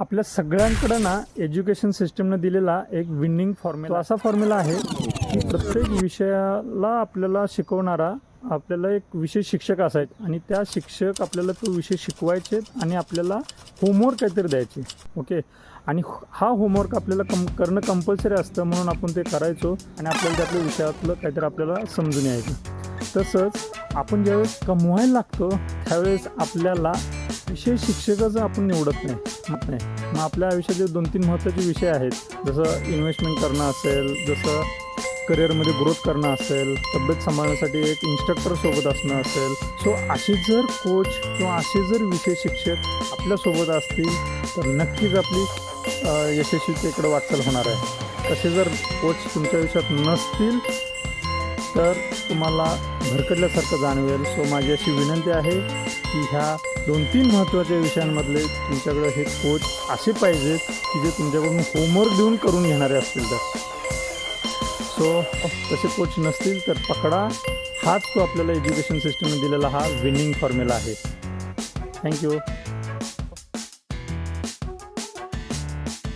आपल्या सगळ्यांकडं ना एज्युकेशन सिस्टमनं दिलेला एक विनिंग फॉर्म्युला असा फॉर्म्युला आहे की प्रत्येक विषयाला आपल्याला शिकवणारा आपल्याला एक विषय शिक्षक असायचे आणि त्या शिक्षक आपल्याला तो विषय शिकवायचे आणि आपल्याला होमवर्क काहीतरी द्यायचे. ओके आणि हा होमवर्क आपल्याला कम करणं कंपल्सरी असतं म्हणून आपण ते करायचो आणि आपल्याला त्यातल्या विषयातलं काहीतरी आपल्याला समजून यायचं. तसंच आपण ज्यावेळेस कमवायला लागतो त्यावेळेस आपल्याला विषय शिक्षकाचा आपण निवडत नाही. मग नाही. मग आपल्या आयुष्याचे दोन तीन महत्त्वाचे विषय आहेत. जसं इन्व्हेस्टमेंट करणं असेल जसं करिअरमध्ये ग्रोथ करणं असेल तब्येत सांभाळण्यासाठी एक इन्स्ट्रक्टर सोबत असणं असेल. सो असे जर कोच किंवा असे जर विषय शिक्षक आपल्यासोबत असतील तर नक्कीच आपली अ, यशस्वीतेकडे वाटचाल होणार आहे. तसे जर कोच तुमच्या आयुष्यात नसतील तर तुम्हाला भरकटल्यासारखं जाणवेल. सो माझी अशी विनंती आहे की ह्या दोन तीन महत्त्वाच्या विषयांमधले तुमच्याकडे हे कोच असे पाहिजेत की जे तुमच्याकडून होमवर्क देऊन करून घेणारे असतील तर. सो तसे कोच नसतील तर पकडा. हाच तो आपल्याला एज्युकेशन सिस्टमने दिलेला हा विनिंग फॉर्म्युला आहे. थँक्यू